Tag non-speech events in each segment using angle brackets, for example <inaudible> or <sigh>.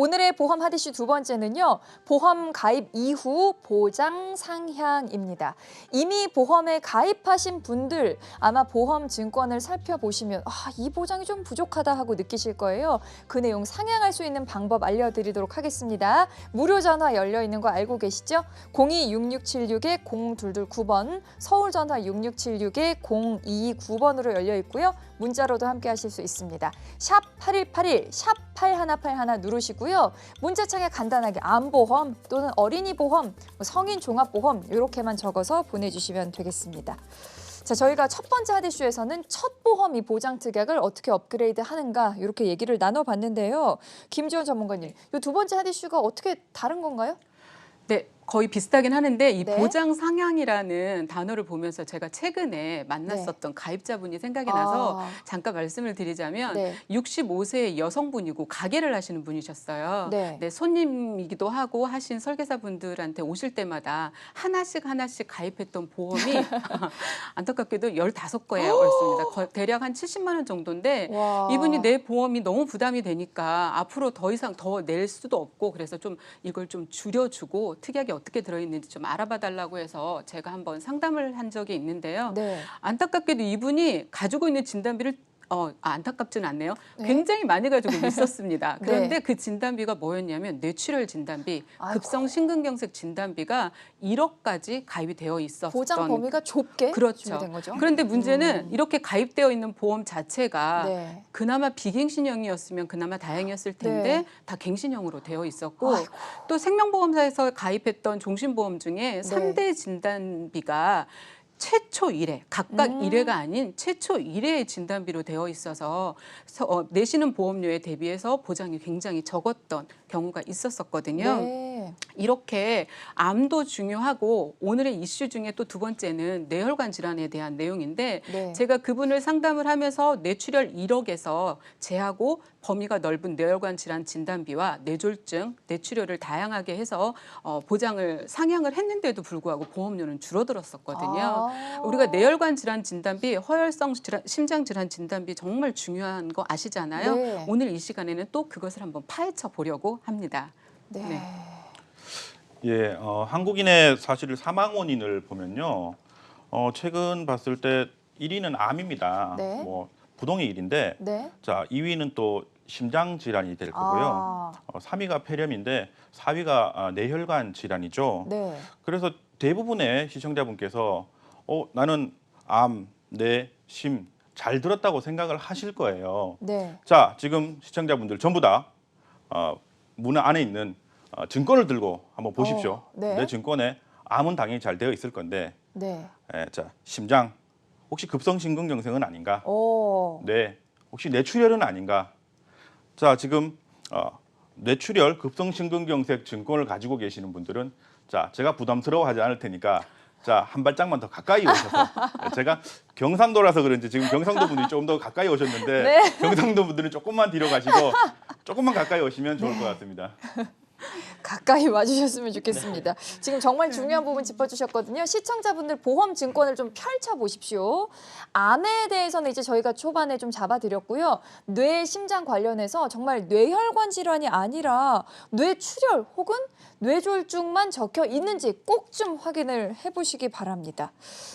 오늘의 보험 하디슈 두 번째는요. 보험 가입 이후 보장 상향입니다. 이미 보험에 가입하신 분들 아마 보험 증권을 살펴보시면 아, 이 보장이 좀 부족하다 하고 느끼실 거예요. 그 내용 상향할 수 있는 방법 알려드리도록 하겠습니다. 무료 전화 열려 있는 거 알고 계시죠? 026676에 0229번, 서울 전화 6676에 029번으로 열려 있고요. 문자로도 함께 하실 수 있습니다. 샵 8181, 샵 8181 누르시고요. 문자창에 간단하게 암보험 또는 어린이 보험, 뭐 성인 종합보험 이렇게만 적어서 보내주시면 되겠습니다. 자, 저희가 첫 번째 하디슈에서는 첫 보험 이 보장 특약을 어떻게 업그레이드 하는가 이렇게 얘기를 나눠봤는데요. 김지원 전문가님, 이 두 번째 하디슈가 어떻게 다른 건가요? 네, 거의 비슷하긴 하는데 이 네. 보장 상향이라는 단어를 보면서 제가 최근에 만났었던 가입자분이 생각이 나서 아, 잠깐 말씀을 드리자면 네. 65세의 여성분이고 가게를 하시는 분이셨어요. 네. 손님이기도 하고 하신 설계사분들한테 오실 때마다 하나씩 하나씩 가입했던 보험이 <laughs> <laughs> 안타깝게도 15개였습니다. 거- 대략 한 70만 원 정도인데 와. 이분이 내 보험이 너무 부담이 되니까 앞으로 더 이상 더 낼 수도 없고 그래서 좀 이걸 좀 줄여주고 특약이 어떻게 들어있는지 좀 알아봐 달라고 해서 제가 한번 상담을 한 적이 있는데요. 네. 안타깝게도 이분이 가지고 있는 진단비를 어, 아, 안타깝진 않네요. 네. 굉장히 많이 가지고 <laughs> 있었습니다. 네. 그런데 그 진단비가 뭐였냐면 뇌출혈 진단비. 급성 심근경색 진단비가 1억까지 가입이 되어 있었던 보장 범위가 좁게 그렇죠. 준비된 거죠. 그런데 문제는 음. 이렇게 가입되어 있는 보험 자체가 네. 그나마 비갱신형이었으면 그나마 다행이었을 텐데 네. 다 갱신형으로 되어 있었고 아이고. 또 생명보험사에서 가입했던 종신보험 중에 네. 삼대 진단비가 최초 일회 각각 음. 일회가 아닌 최초 일회의 진단비로 되어 있어서 서- 어, 내시는 보험료에 대비해서 보장이 굉장히 적었던 경우가 있었었거든요. 네. 이렇게 암도 중요하고 오늘의 이슈 중에 또 두 번째는 뇌혈관 질환에 대한 내용인데 네. 제가 그분을 상담을 하면서 뇌출혈 1억에서 제하고 범위가 넓은 뇌혈관 질환 진단비와 뇌졸중, 뇌출혈을 다양하게 해서 어, 보장을 상향을 했는데도 불구하고 보험료는 줄어들었었거든요. 아. 우리가 뇌혈관 질환 진단비, 허혈성 질환, 심장 질환 진단비 정말 중요한 거 아시잖아요. 네. 오늘 이 시간에는 또 그것을 한번 파헤쳐 보려고 합니다. 네. 네. 예, 어, 한국인의 사실 사망 원인을 보면요. 어, 최근 봤을 때 1위는 암입니다. 네. 뭐 부동의 1인데 네. 자, 2위는 또 심장 질환이 될 거고요. 아. 어, 3위가 폐렴인데 4위가 아, 뇌혈관 질환이죠. 네. 그래서 대부분의 시청자분께서 어, 나는 암, 뇌, 심 잘 들었다고 생각을 하실 거예요. 네. 자, 지금 시청자분들 전부 다 어, 문 안에 있는 어, 증권을 들고 한번 보십시오. 어, 네. 내 증권에 암은 당연히 잘 되어 있을 건데, 네. 예, 자 심장 혹시 급성 심근경색은 아닌가? 오. 뇌 혹시 뇌출혈은 아닌가? 자, 지금 어, 뇌출혈 급성 심근경색 증권을 가지고 계시는 분들은 자, 제가 부담스러워하지 않을 테니까. 자, 한 발짝만 더 가까이 오셔서 <laughs> 예, 제가 경상도라서 그런지 지금 경상도 분들이 조금 더 가까이 오셨는데 네. 경상도 분들은 조금만 뒤로 가시고 조금만 가까이 오시면 좋을 것 같습니다. <laughs> 가까이 와주셨으면 좋겠습니다. 지금 정말 중요한 부분 짚어주셨거든요. 시청자분들 보험 증권을 좀 펼쳐 보십시오. 암에 대해서는 이제 저희가 초반에 좀 잡아드렸고요. 뇌 심장 관련해서 정말 뇌혈관 질환이 아니라 뇌출혈 혹은 뇌졸중만 적혀 있는지 꼭 좀 확인을 해보시기 바랍니다.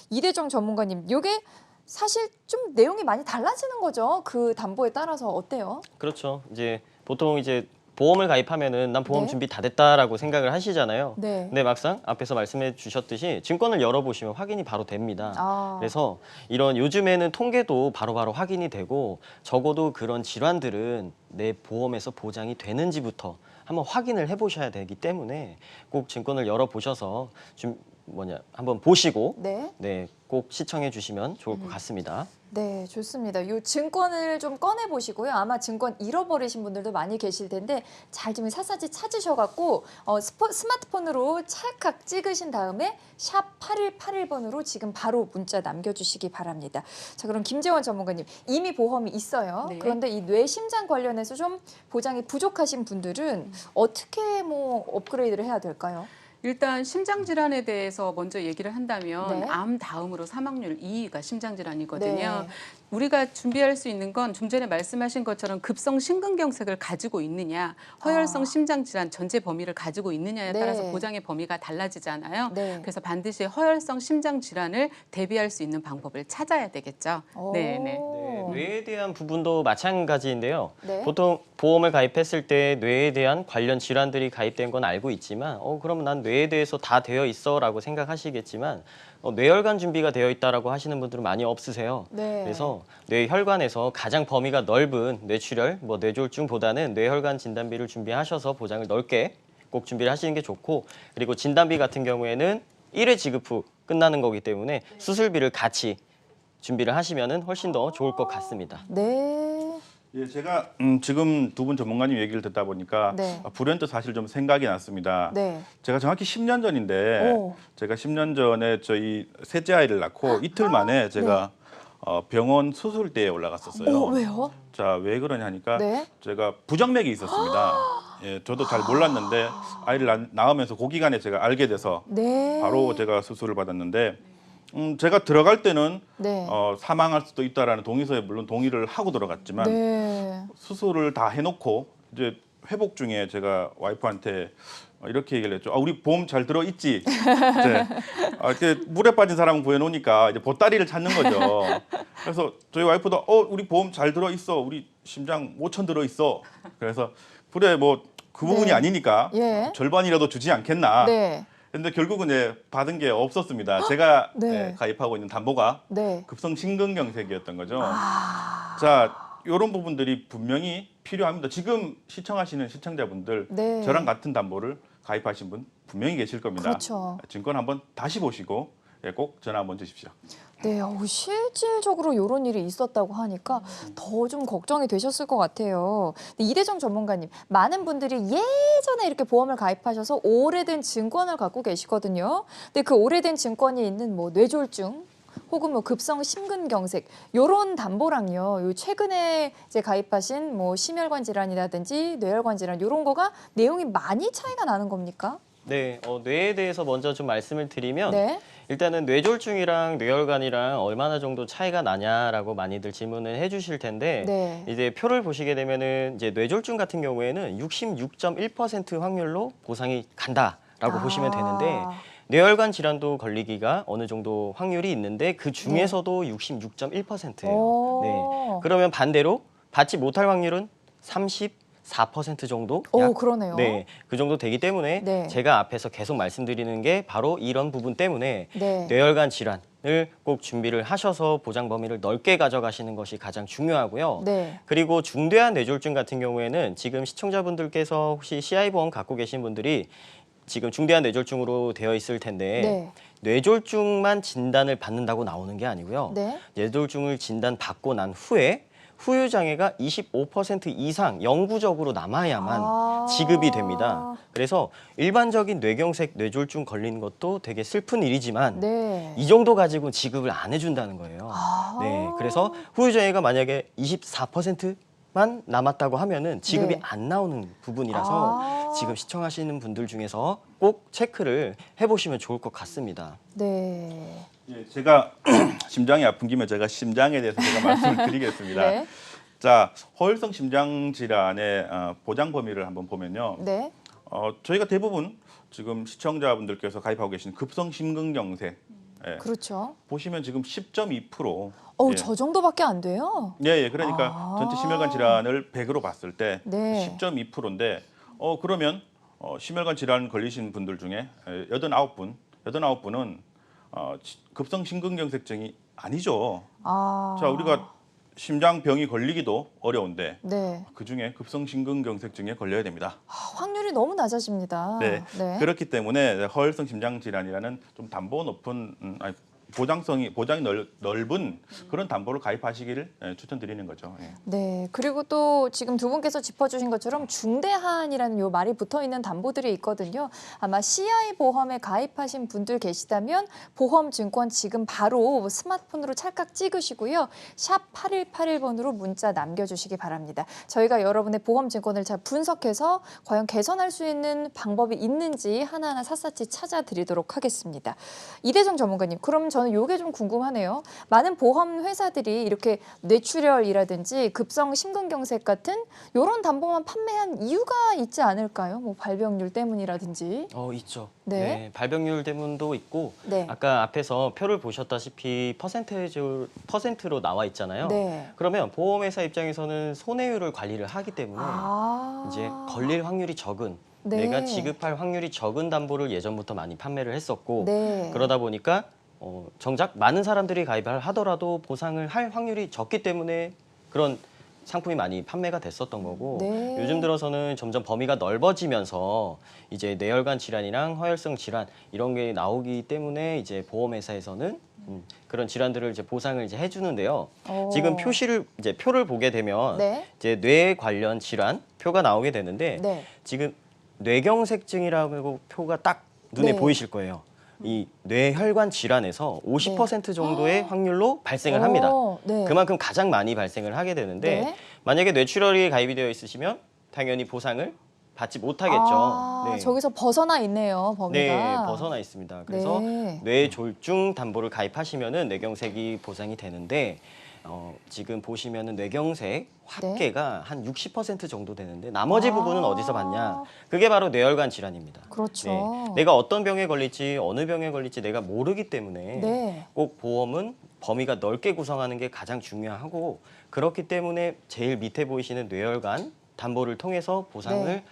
이대정 전문가님, 이게 사실 좀 내용이 많이 달라지는 거죠. 그 담보에 따라서 어때요? 그렇죠. 이제 보통 이제 보험을 가입하면은 난 보험 네. 준비 다 됐다라고 생각을 하시잖아요. 네. 근데 막상 앞에서 말씀해 주셨듯이 증권을 열어보시면 확인이 바로 됩니다. 아, 그래서 이런 요즘에는 통계도 바로바로 확인이 되고 적어도 그런 질환들은 내 보험에서 보장이 되는지부터 한번 확인을 해보셔야 되기 때문에 꼭 증권을 열어보셔서 좀 뭐냐 한번 보시고 네. 네 꼭 시청해 주시면 좋을 음. 것 같습니다. 네, 좋습니다. 이 증권을 좀 꺼내 보시고요. 아마 증권 잃어버리신 분들도 많이 계실 텐데 잘좀 샅샅이 찾으셔갖고 어, 스포, 스마트폰으로 찰칵 찍으신 다음에 샵 8181번으로 지금 바로 문자 남겨주시기 바랍니다. 자, 그럼 김재원 전문가님 이미 보험이 있어요. 네. 그런데 이 뇌심장 관련해서 좀 보장이 부족하신 분들은 어떻게 뭐 업그레이드를 해야 될까요? 일단 심장 질환에 대해서 먼저 얘기를 한다면 네. 암 다음으로 사망률 2위가 심장 질환이거든요. 네. 우리가 준비할 수 있는 건 좀 전에 말씀하신 것처럼 급성 심근경색을 가지고 있느냐, 허혈성 아. 심장 질환 전체 범위를 가지고 있느냐에 네. 따라서 보장의 범위가 달라지잖아요. 네. 그래서 반드시 허혈성 심장 질환을 대비할 수 있는 방법을 찾아야 되겠죠. 네, 네. 네, 뇌에 대한 부분도 마찬가지인데요. 네. 보통 보험을 가입했을 때 뇌에 대한 관련 질환들이 가입된 건 알고 있지만, 어 그러면 난 뇌에 대해서 다 되어 있어라고 생각하시겠지만, 어, 뇌혈관 준비가 되어 있다라고 하시는 분들은 많이 없으세요. 네. 그래서 뇌혈관에서 가장 범위가 넓은 뇌출혈, 뭐 뇌졸중보다는 뇌혈관 진단비를 준비하셔서 보장을 넓게 꼭 준비를 하시는 게 좋고, 그리고 진단비 같은 경우에는 1회 지급 후 끝나는 거기 때문에 수술비를 같이 준비를 하시면은 훨씬 더 좋을 것 같습니다. 네. 예, 제가 음, 지금 두 분 전문가님 얘기를 듣다 보니까 네. 아, 불현듯 사실 좀 생각이 났습니다. 네. 제가 정확히 10년 전인데 오. 제가 10년 전에 저희 셋째 아이를 낳고 이틀 만에 제가 어, 병원 수술대에 올라갔었어요. 네. 어, 왜요? 자, 왜 그러냐 하니까 네. 제가 부정맥이 있었습니다. 예, 저도 잘 몰랐는데 아이를 낳- 낳으면서 그 기간에 제가 알게 돼서 네. 바로 제가 수술을 받았는데 음, 제가 들어갈 때는 네. 어, 사망할 수도 있다라는 동의서에 물론 동의를 하고 들어갔지만 네. 수술을 다 해놓고 이제 회복 중에 제가 와이프한테 어, 이렇게 얘기를 했죠. 아, 우리 보험 잘 들어 있지. 이제 아, 이렇게 물에 빠진 사람 구해놓으니까 이제 보따리를 찾는 거죠. 그래서 저희 와이프도 어 우리 보험 잘 들어 있어. 우리 심장 5천 들어 있어. 그래서 그래 뭐 그 부분이 네. 아니니까 예. 절반이라도 주지 않겠나. 네. 근데 결국은 이제 받은 게 없었습니다. 제가 네. 예, 가입하고 있는 담보가 네. 급성 심근경색이었던 거죠. 아. 자, 이런 부분들이 분명히 필요합니다. 지금 시청하시는 시청자분들 네. 저랑 같은 담보를 가입하신 분 분명히 계실 겁니다. 그렇죠. 증권 한번 다시 보시고 예, 꼭 전화 한번 주십시오. 네, 어우, 실질적으로 이런 일이 있었다고 하니까 더 좀 걱정이 되셨을 것 같아요. 이대정 전문가님, 많은 분들이 예전에 이렇게 보험을 가입하셔서 오래된 증권을 갖고 계시거든요. 근데 그 오래된 증권이 있는 뭐 뇌졸중 혹은 뭐 급성 심근경색 요런 담보랑요. 요 최근에 이제 가입하신 뭐 심혈관 질환이라든지 뇌혈관 질환 요런 거가 내용이 많이 차이가 나는 겁니까? 네, 어, 뇌에 대해서 먼저 좀 말씀을 드리면 네. 일단은 뇌졸중이랑 뇌혈관이랑 얼마나 정도 차이가 나냐라고 많이들 질문을 해주실 텐데 네. 이제 표를 보시게 되면은 이제 뇌졸중 같은 경우에는 66.1% 확률로 보상이 간다라고 보시면 되는데 아, 뇌혈관 질환도 걸리기가 어느 정도 확률이 있는데 그 중에서도 66.1%예요. 오. 네. 그러면 반대로 받지 못할 확률은 34% 정도? 오, 약 그러네요. 네, 그 정도 되기 때문에 네. 제가 앞에서 계속 말씀드리는 게 바로 이런 부분 때문에 네. 뇌혈관 질환 을 꼭 준비를 하셔서 보장 범위를 넓게 가져가시는 것이 가장 중요하고요. 네. 그리고 중대한 뇌졸중 같은 경우에는 지금 시청자분들께서 혹시 CI 보험 갖고 계신 분들이 지금 중대한 뇌졸중으로 되어 있을 텐데 네. 뇌졸중만 진단을 받는다고 나오는 게 아니고요. 네. 뇌졸중을 진단 받고 난 후에 후유 장애가 25% 이상 영구적으로 남아야만 아. 지급이 됩니다. 그래서 일반적인 뇌경색, 뇌졸중 걸린 것도 되게 슬픈 일이지만 네. 이 정도 가지고 지급을 안 해준다는 거예요. 아. 네, 그래서 후유 장애가 만약에 24%만 남았다고 하면은 지급이 네. 안 나오는 부분이라서 아. 지금 시청하시는 분들 중에서 꼭 체크를 해보시면 좋을 것 같습니다. 네. 예, 제가 <clears throat> 심장이 아픈 김에 제가 심장에 대해서 제가 <laughs> 말씀을 드리겠습니다. 네. 자, 허혈성 심장 질환의 어, 보장 범위를 한번 보면요. 네. 어, 저희가 대부분 지금 시청자분들께서 가입하고 계신 급성 심근경색 예, 그렇죠. 보시면 지금 10.2% 어, 예. 저 정도밖에 안 돼요. 예, 예. 그러니까 아. 전체 심혈관 질환을 100으로 봤을 때 네. 10.2%인데 어 그러면 어, 심혈관 질환 걸리신 분들 중에 89분, 89분은 어, 지- 급성 심근경색증이 아니죠. 아. 자, 우리가 심장병이 걸리기도 어려운데 네. 그 중에 급성 심근경색증에 걸려야 됩니다. 아, 확률이 너무 낮아집니다. 네. 네. 그렇기 때문에 허혈성 심장 질환이라는 좀 담보 높은 음, 아니, 보장성이 보장이 넓, 넓은 그런 담보를 가입하시기를 예, 추천드리는 거죠. 예. 네. 그리고 또 지금 두 분께서 짚어주신 것처럼 중대한이라는 요 말이 붙어 있는 담보들이 있거든요. 아마 CI 보험에 가입하신 분들 계시다면 보험 증권 지금 바로 스마트폰으로 찰칵 찍으시고요. 샵 8181번으로 문자 남겨주시기 바랍니다. 저희가 여러분의 보험 증권을 잘 분석해서 과연 개선할 수 있는 방법이 있는지 하나하나 샅샅이 찾아드리도록 하겠습니다. 이대정 전문가님, 그럼 저는 저는 요게 좀 궁금하네요. 많은 보험 회사들이 이렇게 뇌출혈이라든지 급성 심근경색 같은 요런 담보만 판매한 이유가 있지 않을까요? 뭐 발병률 때문이라든지. 어 있죠. 네. 발병률 때문도 있고 네. 아까 앞에서 표를 보셨다시피 퍼센테이지 퍼센트로 나와 있잖아요. 네. 그러면 보험회사 입장에서는 손해율을 관리를 하기 때문에 아. 이제 걸릴 확률이 적은 네. 내가 지급할 확률이 적은 담보를 예전부터 많이 판매를 했었고 네. 그러다 보니까 어, 정작 많은 사람들이 가입을 하더라도 보상을 할 확률이 적기 때문에 그런 상품이 많이 판매가 됐었던 거고 네. 요즘 들어서는 점점 범위가 넓어지면서 이제 뇌혈관 질환이랑 허혈성 질환 이런 게 나오기 때문에 이제 보험회사에서는 음, 그런 질환들을 이제 보상을 이제 해주는데요. 어. 지금 표시를 이제 표를 보게 되면 네. 이제 뇌 관련 질환 표가 나오게 되는데 네. 지금 뇌경색증이라고 표가 딱 눈에 네. 보이실 거예요. 이 뇌혈관 질환에서 50% 정도의 확률로 발생을 합니다. 어, 네. 그만큼 가장 많이 발생을 하게 되는데 네. 만약에 뇌출혈이 가입이 되어 있으시면 당연히 보상을 받지 못하겠죠. 아, 네. 저기서 벗어나 있네요, 네, 범위가. 벗어나 있습니다. 그래서 네. 뇌졸중 담보를 가입하시면은 뇌경색이 보상이 되는데 어, 지금 보시면은 뇌경색 합계가 한 60% 정도 되는데 나머지 아. 부분은 어디서 받냐? 그게 바로 뇌혈관 질환입니다. 그렇죠. 네, 내가 어떤 병에 걸릴지 어느 병에 걸릴지 내가 모르기 때문에 네. 꼭 보험은 범위가 넓게 구성하는 게 가장 중요하고 그렇기 때문에 제일 밑에 보이시는 뇌혈관 담보를 통해서 보상을 네.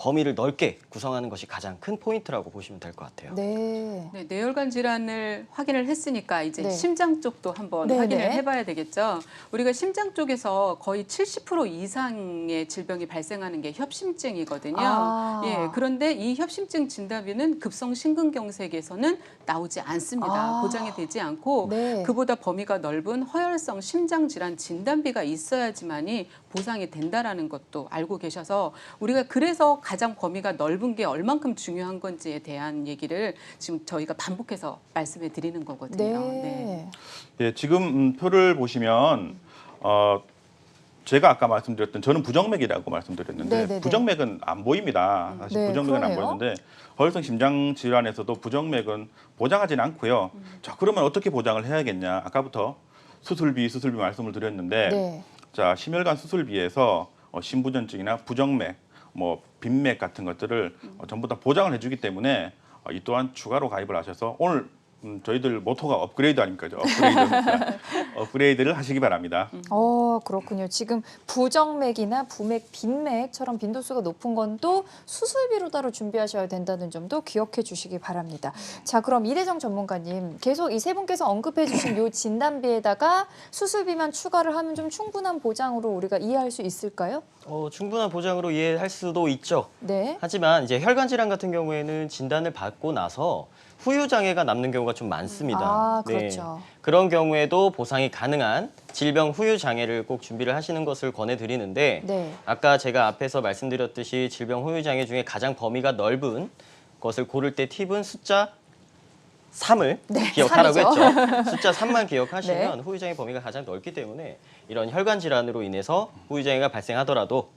범위를 넓게 구성하는 것이 가장 큰 포인트라고 보시면 될 것 같아요. 네. 네, 뇌혈관 질환을 확인을 했으니까 이제 네. 심장 쪽도 한번 네, 확인을 네. 해봐야 되겠죠. 우리가 심장 쪽에서 거의 70% 이상의 질병이 발생하는 게 협심증이거든요. 아. 예, 그런데 이 협심증 진단비는 급성 심근경색에서는 나오지 않습니다. 아. 보장이 되지 않고 네. 그보다 범위가 넓은 허혈성 심장 질환 진단비가 있어야지만이 보상이 된다라는 것도 알고 계셔서 우리가 그래서 가장 범위가 넓은 게 얼만큼 중요한 건지에 대한 얘기를 지금 저희가 반복해서 말씀해 드리는 거거든요. 네. 예, 지금 음, 표를 보시면 어, 제가 아까 말씀드렸던 저는 부정맥이라고 말씀드렸는데 네네네. 부정맥은 안 보입니다. 사실 네, 부정맥은 안 그러네요. 보이는데 허혈성 심장 질환에서도 부정맥은 보장하지는 않고요. 자 그러면 어떻게 보장을 해야겠냐? 아까부터 수술비 수술비 말씀을 드렸는데 네. 자 심혈관 수술비에서 어, 심부전증이나 부정맥, 뭐 빈맥 같은 것들을 어, 전부 다 보장을 해주기 때문에 어, 이 또한 추가로 가입을 하셔서 오늘 음, 저희들 모토가 업그레이드 아닙니까? 저 업그레이드 자, <laughs> 업그레이드를 하시기 바랍니다. 어, 그렇군요. 지금 부정맥이나 부맥, 빈맥처럼 빈도수가 높은 건 또 수술비로 따로 준비하셔야 된다는 점도 기억해 주시기 바랍니다. 자, 그럼 이대정 전문가님, 계속 이 세 분께서 언급해 주신 요 진단비에다가 수술비만 추가를 하면 좀 충분한 보장으로 우리가 이해할 수 있을까요? 어, 충분한 보장으로 이해할 수도 있죠. 네. 하지만 이제 혈관 질환 같은 경우에는 진단을 받고 나서 후유 장애가 남는 경우가 좀 많습니다. 아, 네. 그렇죠. 그런 경우에도 보상이 가능한 질병 후유 장애를 꼭 준비를 하시는 것을 권해 드리는데 네. 아까 제가 앞에서 말씀드렸듯이 질병 후유 장애 중에 가장 범위가 넓은 것을 고를 때 팁은 숫자 3을 네, 기억하라고 삼이죠. 했죠. <laughs> 숫자 3만 기억하시면 네. 후유 장애 범위가 가장 넓기 때문에 이런 혈관 질환으로 인해서 후유 장애가 발생하더라도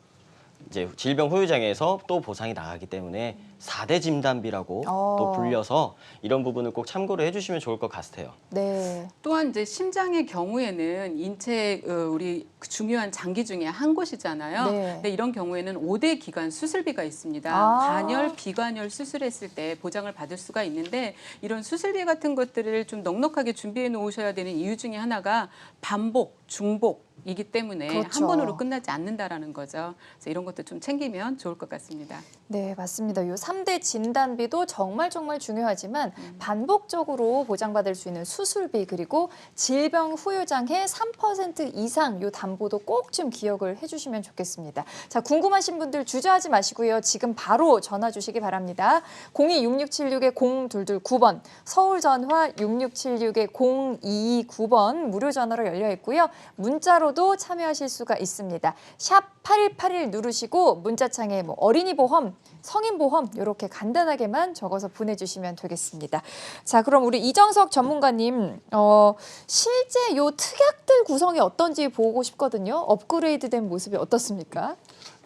이제 질병 후유 장애에서 또 보상이 나가기 때문에 4대 진단비라고 어. 또 불려서 이런 부분을 꼭 참고를 해주시면 좋을 것 같아요. 네. 또한 이제 심장의 경우에는 인체 어, 우리 그 중요한 장기 중에 한 곳이잖아요. 네. 근데 이런 경우에는 5대 기관 수술비가 있습니다. 아. 간열, 비관열 수술했을 때 보장을 받을 수가 있는데 이런 수술비 같은 것들을 좀 넉넉하게 준비해 놓으셔야 되는 이유 중에 하나가 반복, 중복 이기 때문에 그렇죠. 한 번으로 끝나지 않는다라는 거죠. 그래서 이런 것도 좀 챙기면 좋을 것 같습니다. 네, 맞습니다. 요 3대 진단비도 정말 정말 중요하지만 반복적으로 보장받을 수 있는 수술비 그리고 질병 후유 장애 3% 이상 요 담보도 꼭 좀 기억을 해 주시면 좋겠습니다. 자, 궁금하신 분들 주저하지 마시고요. 지금 바로 전화 주시기 바랍니다. 0266-0229번 서울 전화 6676-0229번 무료 전화로 열려 있고요. 문자로도 참여하실 수가 있습니다. 샵 8181 누르시고 문자창에 뭐 어린이 보험, 성인 보험 이렇게 간단하게만 적어서 보내주시면 되겠습니다. 자, 그럼 우리 이정석 전문가님, 어, 실제 요 특약들 구성이 어떤지 보고 싶거든요. 업그레이드된 모습이 어떻습니까?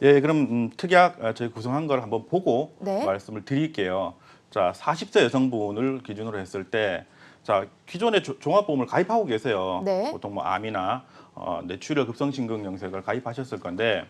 예, 그럼 음, 특약 아, 저희 구성한 걸 한번 보고 네. 말씀을 드릴게요. 자, 40세 여성분을 기준으로 했을 때, 자 기존에 조- 종합보험을 가입하고 계세요. 네. 보통 뭐 암이나 어, 뇌출혈 급성심근경색을 가입하셨을 건데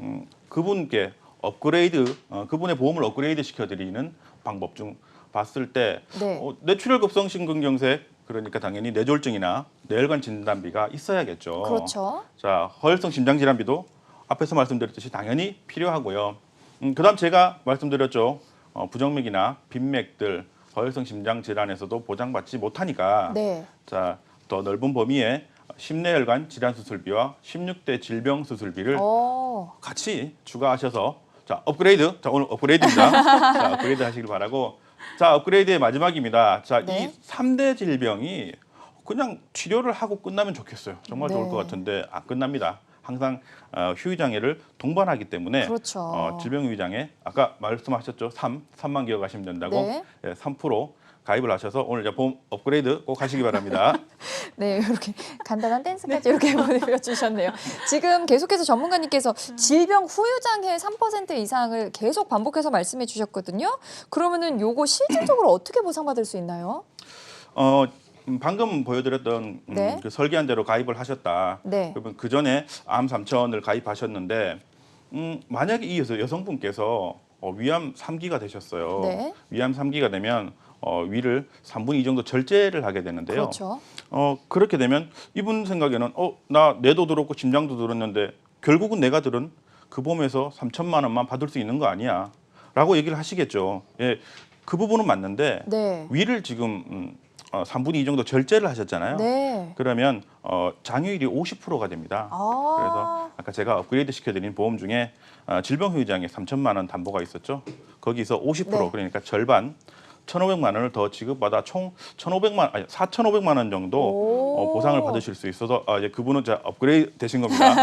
음, 그분께 업그레이드 어, 그분의 보험을 업그레이드 시켜드리는 방법 중 봤을 때 네. 어, 뇌출혈 급성 심근경색 그러니까 당연히 뇌졸중이나 뇌혈관 진단비가 있어야겠죠. 그렇죠. 자, 허혈성 심장 질환비도 앞에서 말씀드렸듯이 당연히 필요하고요. 음, 그다음 제가 말씀드렸죠. 어, 부정맥이나 빈맥들 허혈성 심장 질환에서도 보장받지 못하니까 네. 자, 더 넓은 범위의 심내혈관 질환 수술비와 16대 질병 수술비를 어. 같이 추가하셔서 자 업그레이드 자 오늘 업그레이드입니다. <laughs> 자 업그레이드 하시길 바라고 자 업그레이드의 마지막입니다. 자이 네. 삼대 질병이 그냥 치료를 하고 끝나면 좋겠어요. 정말 좋을 네. 것 같은데 안 끝납니다. 항상 어, 휴유 장애를 동반하기 때문에 그렇죠. 어, 질병 휴유 장애 아까 말씀하셨죠. 3 3만 기억하시면 된다고 네. 예, 3% 가입을 하셔서 오늘 이제 보험 업그레이드 꼭 하시기 바랍니다. <laughs> 네, 이렇게 간단한 댄스까지 이렇게 <laughs> 보여주셨네요. 지금 계속해서 전문가님께서 질병 후유 장애 3% 이상을 계속 반복해서 말씀해 주셨거든요. 그러면은 요거 실질적으로 어떻게 보상받을 수 있나요? 어 음, 방금 보여드렸던 음, 네. 그 설계한 대로 가입을 하셨다. 네. 그러면 그 전에 암 3천을 가입하셨는데 음, 만약에 이 여성- 여성분께서 어, 위암 3기가 되셨어요. 네. 위암 3기가 되면 어, 위를 3분의 2 정도 절제를 하게 되는데요. 그렇죠. 어, 그렇게 되면 이분 생각에는 어, 나 뇌도 들었고 심장도 들었는데 결국은 내가 들은 그 보험에서 3천만 원만 받을 수 있는 거 아니야? 라고 얘기를 하시겠죠. 예. 그 부분은 맞는데 네. 위를 지금 음, 어, 3분의 2 정도 절제를 하셨잖아요. 네. 그러면 어, 장유율이 50%가 됩니다. 아. 그래서 아까 제가 업그레이드 시켜드린 보험 중에 어, 질병 후유장애 3천만 원 담보가 있었죠. 거기서 50% 네. 그러니까 절반 1,500만 원을 더 지급받아 총 1,500만 아니 4,500만 원 정도 오. 어, 보상을 받으실 수 있어서 아, 이제 그분은 자 업그레이드 되신 겁니다.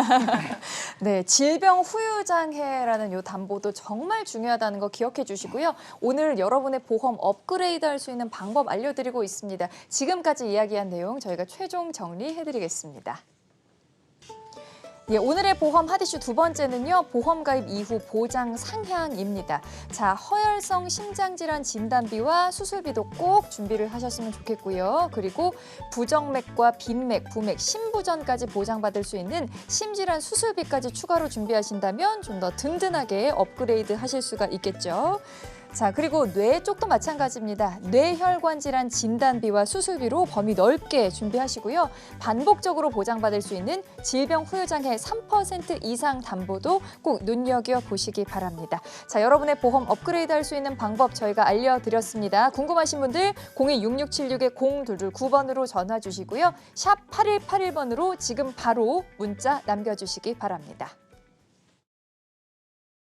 <laughs> 네, 질병 후유 장애라는 요 담보도 정말 중요하다는 거 기억해 주시고요. 오늘 여러분의 보험 업그레이드 할 수 있는 방법 알려드리고 있습니다. 지금까지 이야기한 내용 저희가 최종 정리해 드리겠습니다. 예, 오늘의 보험 핫이슈 두 번째는요. 보험 가입 이후 보장 상향입니다. 자, 허혈성 심장질환 진단비와 수술비도 꼭 준비를 하셨으면 좋겠고요. 그리고 부정맥과 빈맥, 부맥, 심부전까지 보장받을 수 있는 심질환 수술비까지 추가로 준비하신다면 좀 더 든든하게 업그레이드 하실 수가 있겠죠. 자, 그리고 뇌 쪽도 마찬가지입니다. 뇌혈관 질환 진단비와 수술비로 범위 넓게 준비하시고요. 반복적으로 보장받을 수 있는 질병 후유 장애 3% 이상 담보도 꼭 눈여겨 보시기 바랍니다. 자, 여러분의 보험 업그레이드 할 수 있는 방법 저희가 알려드렸습니다. 궁금하신 분들 026676-0229번으로 전화 주시고요. 샵 8181번으로 지금 바로 문자 남겨주시기 바랍니다.